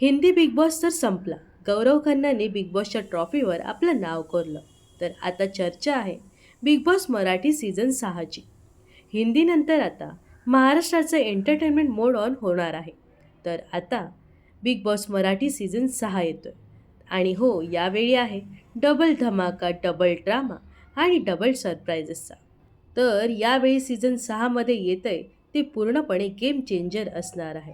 Hindi big boss तर संपला. गौरव खन्नाने big बॉसच्या ट्रॉफीवर आपलं नाव कोरलं. तर आता चर्चा आहे बिग बॉस मराठी सीझन सहाची. हिंदीनंतर आता महाराष्ट्राचं एंटरटेनमेंट मोड ऑन होणार आहे. तर आता बिग बॉस मराठी सीझन सहा येतोय. आणि हो यावेळी आहे डबल धमाका डबल ड्रामा आणि डबल सरप्राईजेसचा तर यावेळी सीझन सहामध्ये येतं आहे ते पूर्णपणे गेम चेंजर असणार आहे.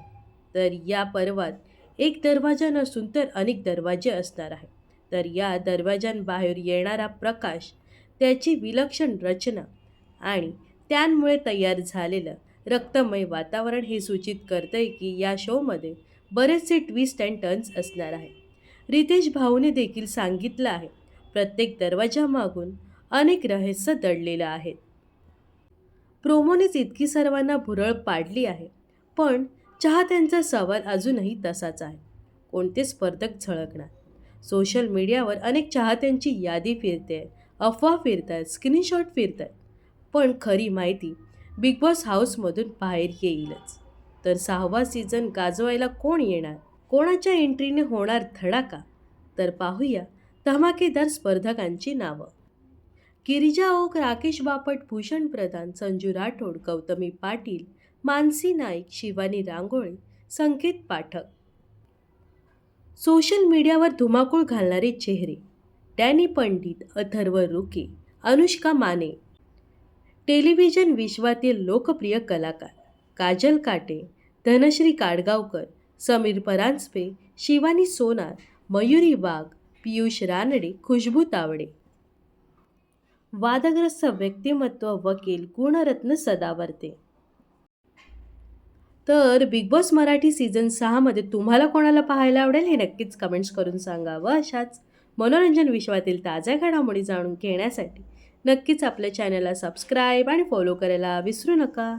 तर या पर्वात एक दरवाजा नसून तर अनेक दरवाजे असणार आहे तर या दरवाजांबाहेर येणारा प्रकाश त्याची विलक्षण रचना आणि त्यांमुळे तयार झालेलं रक्तमय वातावरण हे सूचित करतंय की या शोमध्ये बरेचसे ट्विस्ट अँड टर्न्स असणार आहे रितेश भाऊने देखील सांगितलं आहे प्रत्येक दरवाजामागून अनेक रहस्य दडलेलं आहेत. प्रोमोनेच इतकी सर्वांना भुरळ पाडली आहे पण चाहत्यांचा सवाल अजूनही तसाच आहे. कोणते स्पर्धक झळकणार? सोशल मीडियावर अनेक चाहत्यांची यादी फिरते अफवा फिरत आहेत स्क्रीनशॉट फिरत आहेत पण खरी माहिती बिग बॉस हाऊसमधून बाहेर येईलच. तर सहावा सीझन गाजवायला कोण येणार? कोणाच्या एंट्रीने होणार धडाका? तर पाहूया धमाकेदार स्पर्धकांची नावं. गिरिजा ओक राकेश बापट भूषण प्रधान संजू राठोड गौतमी पाटील मानसी नाईक शिवानी रांगोळे संकेत पाठक. सोशल मीडियावर धुमाकूळ घालणारे चेहरे डॅनी पंडित अथर्व रुके अनुष्का माने. टेलिव्हिजन विश्वातील लोकप्रिय कलाकार काजल काटे धनश्री काडगावकर समीर परांजपे शिवानी सोनार मयुरी वाघ पियुष रानडे खुशबू तावडे. वादग्रस्त व्यक्तिमत्व वकील गुणरत्न सदावर्ते. तर बिग बॉस मराठी सीझन सहामध्ये तुम्हाला कोणाला पाहायला आवडेल हे नक्कीच कमेंट्स करून सांगा व अशाच मनोरंजन विश्वातील ताज्या घडामोडी जाणून घेण्यासाठी. नक्कीच आपल्या चॅनलला सबस्क्राईब आणि फॉलो करायला विसरू नका.